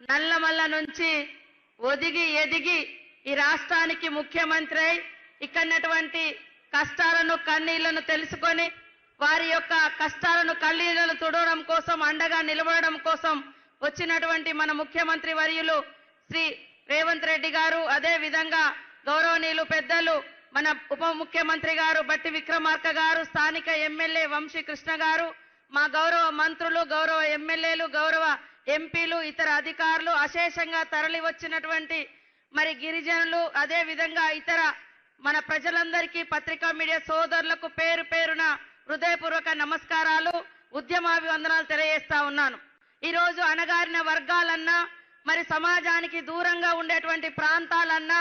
నల్లమల్ల నుంచి ఒదిగి ఎదిగి ఈ రాష్ట్రానికి ముఖ్యమంత్రి అయి ఇక్కడటువంటి కష్టాలను కన్నీళ్ళను తెలుసుకొని వారి యొక్క కష్టాలను కన్నీళ్ళను తుడవడం కోసం అండగా నిలబడడం కోసం వచ్చినటువంటి మన ముఖ్యమంత్రి వర్యులు శ్రీ రేవంత్ రెడ్డి గారు అదే విధంగా గౌరవనీయులు పెద్దలు మన ఉప ముఖ్యమంత్రి గారు బట్టి విక్రమార్క గారు స్థానిక ఎమ్మెల్యే వంశీ కృష్ణ గారు మా గౌరవ మంత్రులు గౌరవ ఎమ్మెల్యేలు గౌరవ ఎంపీలు ఇతర అధికారులు అశేషంగా తరలి వచ్చినటువంటి మరి గిరిజనులు అదే విధంగా ఇతర మన ప్రజలందరికీ పత్రికా మీడియా సోదరులకు పేరు పేరున హృదయపూర్వక నమస్కారాలు ఉద్యమాభివందనాలు తెలియజేస్తా ఉన్నాను. ఈరోజు అణగారిన వర్గాలన్నా మరి సమాజానికి దూరంగా ఉండేటువంటి ప్రాంతాలన్నా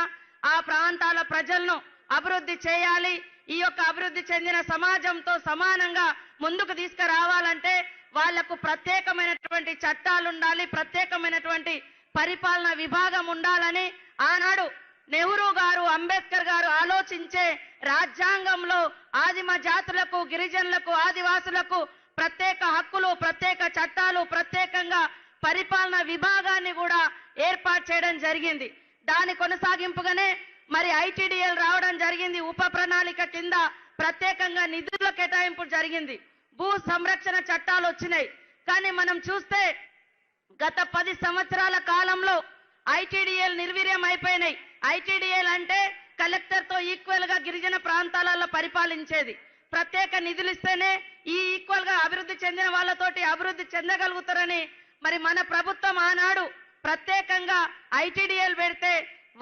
ఆ ప్రాంతాల ప్రజలను అభివృద్ధి చేయాలి ఈ యొక్క అభివృద్ధి చెందిన సమాజంతో సమానంగా ముందుకు తీసుకురావాలంటే వాళ్ళకు ప్రత్యేకమైనటువంటి చట్టాలు ఉండాలి ప్రత్యేకమైనటువంటి పరిపాలన విభాగం ఉండాలని ఆనాడు నెహ్రూ గారు అంబేద్కర్ గారు ఆలోచించే రాజ్యాంగంలో ఆదిమ జాతులకు గిరిజనులకు ఆదివాసులకు ప్రత్యేక హక్కులు ప్రత్యేక చట్టాలు ప్రత్యేకంగా పరిపాలన విభాగాన్ని కూడా ఏర్పాటు చేయడం జరిగింది. దాని కొనసాగింపుగానే మరి ఐటీడీఎల్ రావడం జరిగింది ఉప కింద ప్రత్యేకంగా నిధుల కేటాయింపు జరిగింది. భూ సంరక్షణ చట్టాలు వచ్చినాయి. కానీ మనం చూస్తే గత పది సంవత్సరాల కాలంలో ఐటీడీఎల్ నిర్వీర్యం అయిపోయినాయి. ఐటీడీఎల్ అంటే కలెక్టర్తో ఈక్వల్గా గిరిజన ప్రాంతాలలో పరిపాలించేది. ప్రత్యేక నిధులు ఇస్తేనే ఈ ఈక్వల్గా అభివృద్ధి చెందిన వాళ్ళతోటి అభివృద్ధి చెందగలుగుతారని మరి మన ప్రభుత్వం ఆనాడు ప్రత్యేకంగా ఐటీడీఎల్ పెడితే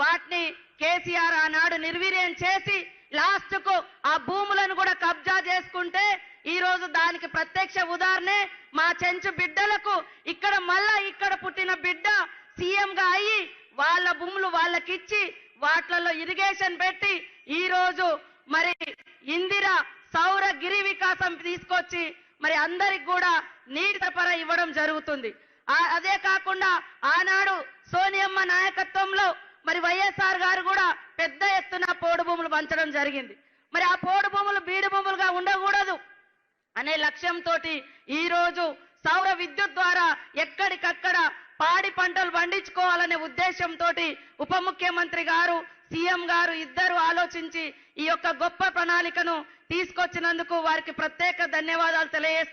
వాటిని కేసీఆర్ ఆనాడు నిర్వీర్యం చేసి లాస్ట్కు ఆ భూములను కూడా కబ్జా చేసుకుంటే ఈ రోజు దానికి ప్రత్యక్ష ఉదాహరణే మా చెంచు బిడ్డలకు ఇక్కడ మళ్ళా ఇక్కడ పుట్టిన బిడ్డ సీఎంగా అయ్యి వాళ్ళ భూములు వాళ్ళకిచ్చి వాట్లలో ఇరిగేషన్ పెట్టి ఈ రోజు మరి ఇందిర సౌర గిరి వికాసం తీసుకొచ్చి మరి అందరికి కూడా నీటి సరఫరా ఇవ్వడం జరుగుతుంది. అదే కాకుండా ఆనాడు సోనియమ్మ నాయకత్వంలో మరి వైఎస్ఆర్ గారు కూడా పెద్ద ఎత్తున పోడు భూములు పంచడం జరిగింది. మరి ఆ పోడు భూములు బీడు భూములుగా ఉండకూడదు అనే లక్ష్యంతో ఈ రోజు సౌర విద్యుత్ ద్వారా ఎక్కడికక్కడ పాడి పంటలు పండించుకోవాలనే ఉద్దేశంతో ఉప ముఖ్యమంత్రి గారు సీఎం గారు ఇద్దరు ఆలోచించి ఈ యొక్క గొప్ప ప్రణాళికను తీసుకొచ్చినందుకు వారికి ప్రత్యేక ధన్యవాదాలు తెలియజేస్తున్నాను